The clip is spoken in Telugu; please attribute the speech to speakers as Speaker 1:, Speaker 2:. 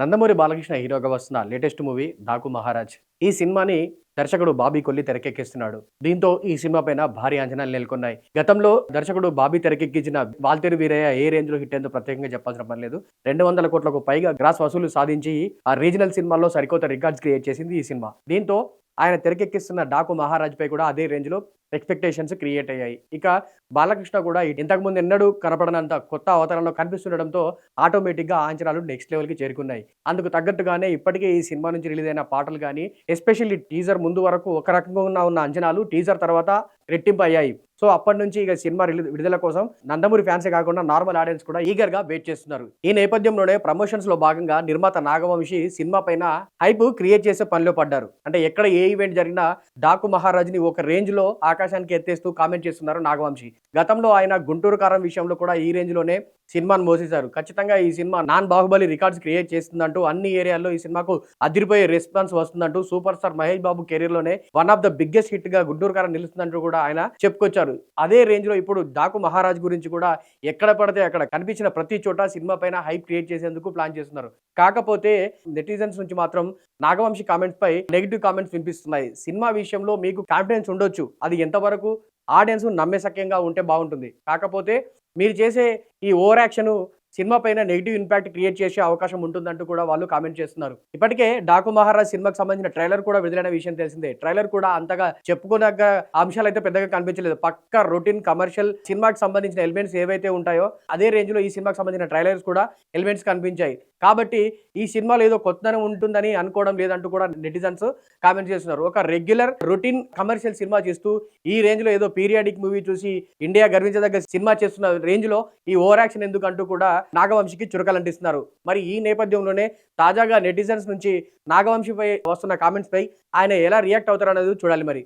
Speaker 1: నందమూరి బాలకృష్ణ హీరోగా వస్తున్న లేటెస్ట్ మూవీ డాకు మహారాజ్. ఈ సినిమాని దర్శకుడు బాబీ కొల్లి తెరకెక్కిస్తున్నాడు. దీంతో ఈ సినిమా పైన భారీ అంచనాలు నెలకొన్నాయి. గతంలో దర్శకుడు బాబీ తెరకెక్కించిన వాల్తేరు వీరయ్య ఏ రేంజ్లో హిట్ అయిందో ప్రత్యేకంగా చెప్పాల్సిన పని లేదు. రెండు వందల కోట్లకు పైగా గ్రాస్ వసూలు సాధించి ఆ రీజనల్ సినిమాల్లో సరికొత్త రికార్డ్స్ క్రియేట్ చేసింది ఈ సినిమా. దీంతో ఆయన తెరకెక్కిస్తున్న డాకు మహారాజ్పై కూడా అదే రేంజ్లో ఎక్స్పెక్టేషన్స్ క్రియేట్ అయ్యాయి. ఇక బాలకృష్ణ కూడా ఇంతకుముందు ఎన్నడూ కనపడనంత కొత్త అవతారంలో కనిపిస్తుండడంతో ఆటోమేటిక్గా ఆంచనాలు అంచనాలు నెక్స్ట్ లెవెల్కి చేరుకున్నాయి. అందుకు తగ్గట్టుగానే ఇప్పటికే ఈ సినిమా నుంచి రిలీజ్ అయిన పాటలు కానీ ఎస్పెషల్లీ టీజర్ ముందు వరకు ఒక రకంగా ఉన్న అంచనాలు టీజర్ తర్వాత రెట్టింపు అయ్యాయి. సో అప్పటి నుంచి ఇక సినిమా రిలీజ్ విడుదల కోసం నందమూరి ఫ్యాన్సే కాకుండా నార్మల్ ఆడియన్స్ కూడా ఈగర్గా వెయిట్ చేస్తున్నారు. ఈ నేపథ్యంలోనే ప్రమోషన్స్లో భాగంగా నిర్మాత నాగవంశి సినిమా పైన హైప్ క్రియేట్ చేసే పనిలో పడ్డారు. అంటే ఎక్కడ ఏ ఈవెంట్ జరిగినా డాకు మహారాజ్ని ఒక రేంజ్లో ఆకాశానికి ఎత్తేస్తూ కామెంట్ చేస్తున్నారు నాగవంశి. గతంలో ఆయన గుంటూరు కారం విషయంలో కూడా ఈ రేంజ్లోనే సినిమాను మోసేశారు. ఖచ్చితంగా ఈ cinema non Baahubali records create చేస్తుందంటూ అన్ని ఏరియాల్లో ఈ సినిమాకు అదిరిపోయే రెస్పాన్స్ వస్తుందంటూ సూపర్ స్టార్ మహేష్ బాబు కెరీర్లోనే వన్ ఆఫ్ ద బిగ్గెస్ట్ హిట్గా గుంటూరు కారం నిలుస్తుందంటూ కూడా ఆయన చెప్పుకొచ్చారు. అదే రేంజ్లో ఇప్పుడు డాకు మహారాజ్ గురించి కూడా ఎక్కడ పడితే అక్కడ కనిపించిన ప్రతి చోట సినిమా పైన హైప్ క్రియేట్ చేసేందుకు ప్లాన్ చేస్తున్నారు. కాకపోతే నెటిజన్స్ నుంచి మాత్రం నాగవంశి కామెంట్స్ పై నెగిటివ్ కామెంట్స్ వినిపిస్తున్నాయి. సినిమా విషయంలో మీకు కాన్ఫిడెన్స్ ఉండొచ్చు. అది ఎంతవరకు ఆడియన్స్ నమ్మేసక్యంగా ఉంటే బాగుంటుంది. కాకపోతే మీరు చేసే ఈ ఓవర్ యాక్షన్ సినిమా పైన నెగిటివ్ ఇంపాక్ట్ క్రియేట్ చేసే అవకాశం ఉంటుందంటూ కూడా వాళ్ళు కామెంట్ చేస్తున్నారు. ఇప్పటికే డాకు మహారాజ్ సినిమాకి సంబంధించిన ట్రైలర్ కూడా విడుదలైన విషయం తెలిసిందే. ట్రైలర్ కూడా అంతగా చెప్పుకోదగ్గ అంశాలు అయితే పెద్దగా కనిపించలేదు. పక్క రొటీన్ కమర్షియల్ సినిమాకి సంబంధించిన ఎలిమెంట్స్ ఏవైతే ఉంటాయో అదే రేంజ్లో ఈ సినిమాకి సంబంధించిన ట్రైలర్స్ కూడా ఎలిమెంట్స్ కనిపించాయి. కాబట్టి ఈ సినిమాలో ఏదో కొత్తదనం ఉంటుందని అనుకోవడం లేదంటూ కూడా నెటిజన్స్ కామెంట్ చేస్తున్నారు. ఒక రెగ్యులర్ రొటీన్ కమర్షియల్ సినిమా చేస్తూ ఈ రేంజ్లో ఏదో పీరియాడిక్ మూవీ చూసి ఇండియా గర్వించదగ్గ సినిమా చేస్తున్న రేంజ్లో ఈ ఓవర్ యాక్షన్ ఎందుకంటూ కూడా నాగవంశికి చురకలంటిస్తున్నారు. మరి ఈ నేపథ్యంలోనే తాజాగా నెటిజన్స్ నుంచి నాగవంశిపై వస్తున్న కామెంట్స్ పై ఆయన ఎలా రియాక్ట్ అవుతారనేది చూడాలి మరి.